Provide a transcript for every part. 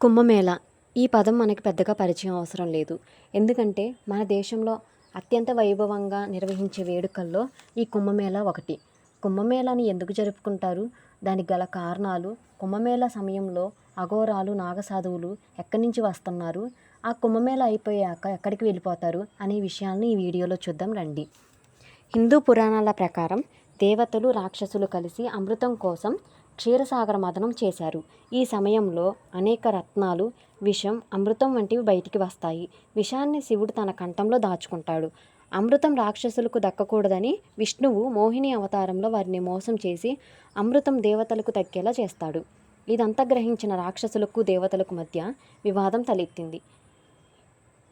కుంభమేళ. ఈ పదం మనకి పెద్దగా పరిచయం అవసరం లేదు. ఎందుకంటే మన దేశంలో అత్యంత వైభవంగా నిర్వహించే వేడుకల్లో ఈ కుంభమేళ ఒకటి. కుంభమేళాని ఎందుకు జరుపుకుంటారు? దానికి గల కారణాలు కుంభమేళ సమయంలో అఘోరాలు నాగసాధువులు ఎక్కడి నుంచి వస్తున్నారు? ఆ కుంభమేళ అయిపోయాక ఎక్కడికి వెళ్ళిపోతారు? అనే విషయాలను ఈ వీడియోలో చూద్దాం రండి. హిందూ పురాణాల ప్రకారం దేవతలు రాక్షసులు కలిసి అమృతం కోసం క్షీరసాగర మదనం చేశారు. ఈ సమయంలో అనేక రత్నాలు విషం అమృతం వంటివి బయటికి వస్తాయి. విషాన్ని శివుడు తన కంఠంలో దాచుకుంటాడు. అమృతం రాక్షసులకు దక్కకూడదని విష్ణువు మోహిని అవతారంలో వారిని మోసం చేసి అమృతం దేవతలకు దక్కేలా చేస్తాడు. ఇదంతా గ్రహించిన రాక్షసులకు దేవతలకు మధ్య వివాదం తలెత్తింది.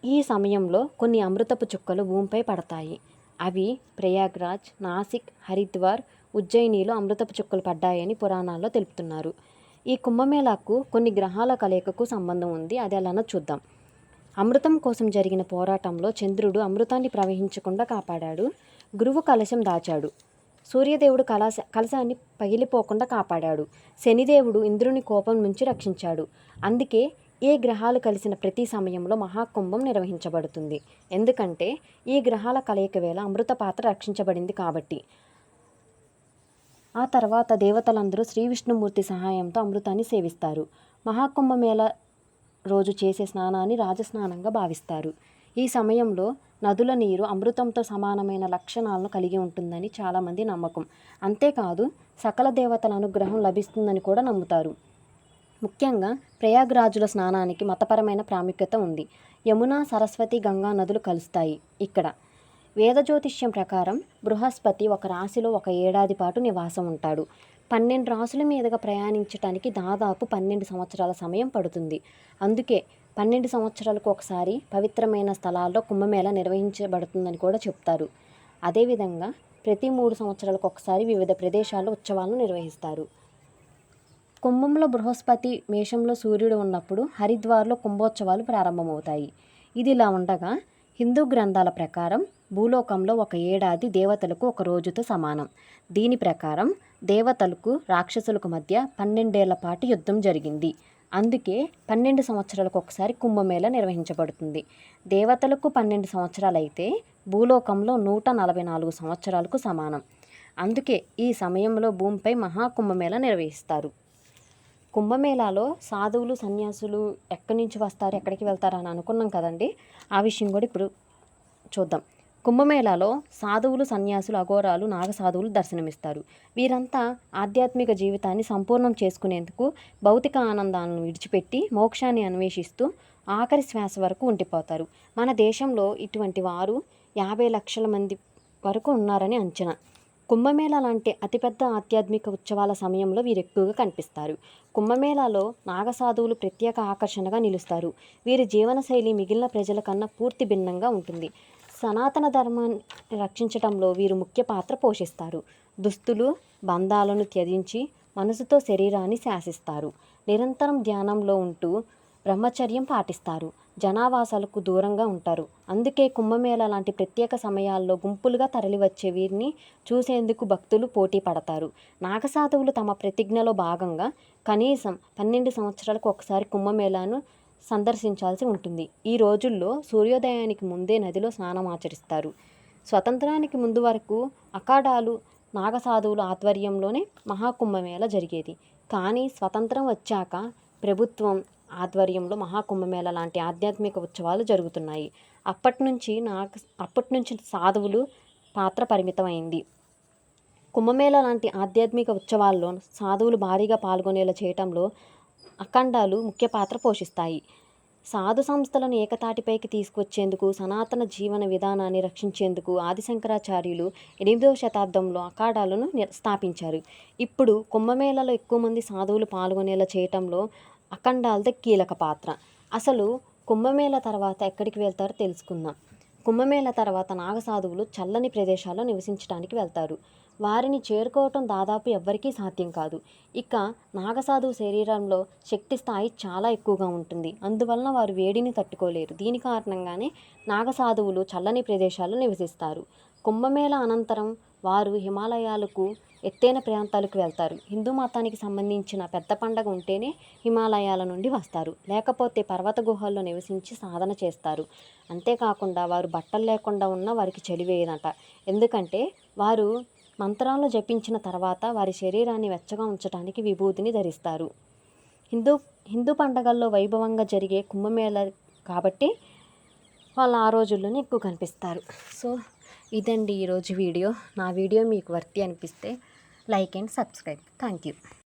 ఈ సమయంలో కొన్ని అమృతపు చుక్కలు భూమిపై పడతాయి. అవి ప్రయాగ్రాజ్ నాసిక్ హరిద్వార్ ఉజ్జయినిలో అమృతపు చుక్కలు పడ్డాయని పురాణాల్లో తెలుపుతున్నారు. ఈ కుంభమేళాకు కొన్ని గ్రహాల కలయికకు సంబంధం ఉంది. అది ఎలానో చూద్దాం. అమృతం కోసం జరిగిన పోరాటంలో చంద్రుడు అమృతాన్ని ప్రవహించకుండా కాపాడాడు. గురువు కలశం దాచాడు. సూర్యదేవుడు కలశ కలశాన్ని పగిలిపోకుండా కాపాడాడు. శనిదేవుడు ఇంద్రుని కోపం నుంచి రక్షించాడు. అందుకే ఏ గ్రహాలు కలిసిన ప్రతి సమయంలో మహాకుంభం నిర్వహించబడుతుంది. ఎందుకంటే ఈ గ్రహాల కలయిక వేళ అమృత పాత్ర రక్షించబడింది కాబట్టి. ఆ తర్వాత దేవతలందరూ శ్రీ విష్ణుమూర్తి సహాయంతో అమృతాన్ని సేవిస్తారు. మహాకుంభమేళ రోజు చేసే స్నానాన్ని రాజస్నానంగా భావిస్తారు. ఈ సమయంలో నదుల నీరు అమృతంతో సమానమైన లక్షణాలను కలిగి ఉంటుందని చాలామంది నమ్మకం. అంతేకాదు సకల దేవతల అనుగ్రహం లభిస్తుందని కూడా నమ్ముతారు. ముఖ్యంగా ప్రయాగ్రాజుల స్నానానికి మతపరమైన ప్రాముఖ్యత ఉంది. యమున సరస్వతి గంగా నదులు కలుస్తాయి. ఇక్కడ వేద జ్యోతిష్యం ప్రకారం బృహస్పతి ఒక రాశిలో ఒక ఏడాది పాటు నివాసం ఉంటాడు. పన్నెండు రాసుల మీదుగా ప్రయాణించడానికి దాదాపు పన్నెండు సంవత్సరాల సమయం పడుతుంది. అందుకే పన్నెండు సంవత్సరాలకు ఒకసారి పవిత్రమైన స్థలాల్లో కుంభమేళ నిర్వహించబడుతుందని కూడా చెప్తారు. అదేవిధంగా ప్రతి మూడు సంవత్సరాలకు ఒకసారి వివిధ ప్రదేశాల్లో ఉత్సవాలను నిర్వహిస్తారు. కుంభంలో బృహస్పతి మేషంలో సూర్యుడు ఉన్నప్పుడు హరిద్వార్లో కుంభోత్సవాలు ప్రారంభమవుతాయి. ఇది ఇలా ఉండగా హిందూ గ్రంథాల ప్రకారం భూలోకంలో ఒక ఏడాది దేవతలకు ఒక రోజుతో సమానం. దీని ప్రకారం దేవతలకు రాక్షసులకు మధ్య పన్నెండేళ్ళ పాటు యుద్ధం జరిగింది. అందుకే పన్నెండు సంవత్సరాలకు ఒకసారి కుంభమేళ నిర్వహించబడుతుంది. దేవతలకు పన్నెండు సంవత్సరాలైతే భూలోకంలో నూట నలభై నాలుగు సంవత్సరాలకు సమానం. అందుకే ఈ సమయంలో భూమిపై మహాకుంభమేళ నిర్వహిస్తారు. కుంభమేళాలో సాధువులు సన్యాసులు ఎక్కడి నుంచి వస్తారు ఎక్కడికి వెళ్తారు అని అనుకున్నాం కదండి? ఆ విషయం కూడా ఇప్పుడు చూద్దాం. కుంభమేళాలో సాధువులు సన్యాసులు అఘోరాలు నాగసాధువులు దర్శనమిస్తారు. వీరంతా ఆధ్యాత్మిక జీవితాన్ని సంపూర్ణం చేసుకునేందుకు భౌతిక ఆనందాలను విడిచిపెట్టి మోక్షాన్ని అన్వేషిస్తూ ఆఖరి శ్వాస వరకు ఉండిపోతారు. మన దేశంలో ఇటువంటి వారు యాభై లక్షల మంది వరకు ఉన్నారని అంచనా. కుంభమేళా లాంటి అతిపెద్ద ఆధ్యాత్మిక ఉత్సవాల సమయంలో వీరు ఎక్కువగా కనిపిస్తారు. కుంభమేళాలో నాగసాధువులు ప్రత్యేక ఆకర్షణగా నిలుస్తారు. వీరి జీవనశైలి మిగిలిన ప్రజల కన్నా పూర్తి భిన్నంగా ఉంటుంది. సనాతన ధర్మాన్ని రక్షించటంలో వీరు ముఖ్య పాత్ర పోషిస్తారు. దుస్తులు బంధాలను త్యజించి మనసుతో శరీరాన్ని శాసిస్తారు. నిరంతరం ధ్యానంలో ఉంటూ బ్రహ్మచర్యం పాటిస్తారు. జనావాసాలకు దూరంగా ఉంటారు. అందుకే కుంభమేళ లాంటి ప్రత్యేక సమయాల్లో గుంపులుగా తరలివచ్చే వీరిని చూసేందుకు భక్తులు పోటీ పడతారు. నాగసాధువులు తమ ప్రతిజ్ఞలో భాగంగా కనీసం పన్నెండు సంవత్సరాలకు ఒకసారి కుంభమేళాను సందర్శించాల్సి ఉంటుంది. ఈ రోజుల్లో సూర్యోదయానికి ముందే నదిలో స్నానం ఆచరిస్తారు. స్వతంత్రానికి ముందు వరకు అఖాడాలు నాగసాధువుల ఆధ్వర్యంలోనే మహాకుంభమేళ జరిగేది. కానీ స్వతంత్రం వచ్చాక ప్రభుత్వం ఆధ్వర్యంలో మహాకుంభమేళ లాంటి ఆధ్యాత్మిక ఉత్సవాలు జరుగుతున్నాయి. అప్పటి నుంచి నాకు అప్పటి నుంచి సాధువులు పాత్ర పరిమితమైంది. కుంభమేళ లాంటి ఆధ్యాత్మిక ఉత్సవాల్లో సాధువులు భారీగా పాల్గొనేలా చేయటంలో అఖండాలు ముఖ్య పాత్ర పోషిస్తాయి. సాధు సంస్థలను ఏకతాటిపైకి తీసుకొచ్చేందుకు సనాతన జీవన విధానాన్ని రక్షించేందుకు ఆదిశంకరాచార్యులు ఎనిమిదవ శతాబ్దంలో అఖాడాలను స్థాపించారు. ఇప్పుడు కుంభమేళలో ఎక్కువ మంది సాధువులు పాల్గొనేలా చేయటంలో అఖండాలదే కీలక పాత్ర. అసలు కుంభమేళ తర్వాత ఎక్కడికి వెళ్తారో తెలుసుకుందాం. కుంభమేళ తర్వాత నాగసాధువులు చల్లని ప్రదేశాల్లో నివసించడానికి వెళ్తారు. వారిని చేరుకోవటం దాదాపు ఎవ్వరికీ సాధ్యం కాదు. ఇక నాగసాధువు శరీరంలో శక్తి స్థాయి చాలా ఎక్కువగా ఉంటుంది. అందువలన వారు వేడిని తట్టుకోలేరు. దీని కారణంగానే నాగసాధువులు చల్లని ప్రదేశాల్లో నివసిస్తారు. కుంభమేళ అనంతరం వారు హిమాలయాలకు ఎత్తైన ప్రాంతాలకు వెళ్తారు. హిందూ మతానికి సంబంధించిన పెద్ద పండగ ఉంటేనే హిమాలయాల నుండి వస్తారు. లేకపోతే పర్వత గుహల్లో నివసించి సాధన చేస్తారు. అంతేకాకుండా వారు బట్టలు లేకుండా ఉన్న వారికి చలివేదట ఎందుకంటే వారు మంత్రాలు జపించిన తర్వాత వారి శరీరాన్ని వెచ్చగా ఉంచడానికి విభూతిని ధరిస్తారు. హిందూ హిందూ పండగల్లో వైభవంగా జరిగే కుంభమేళ కాబట్టి వాళ్ళు ఆ రోజుల్లోనే ఎక్కువ కనిపిస్తారు. సో ఇదండి ఈరోజు వీడియో. నా వీడియో మీకు వర్తి అనిపిస్తే like and subscribe. Thank you.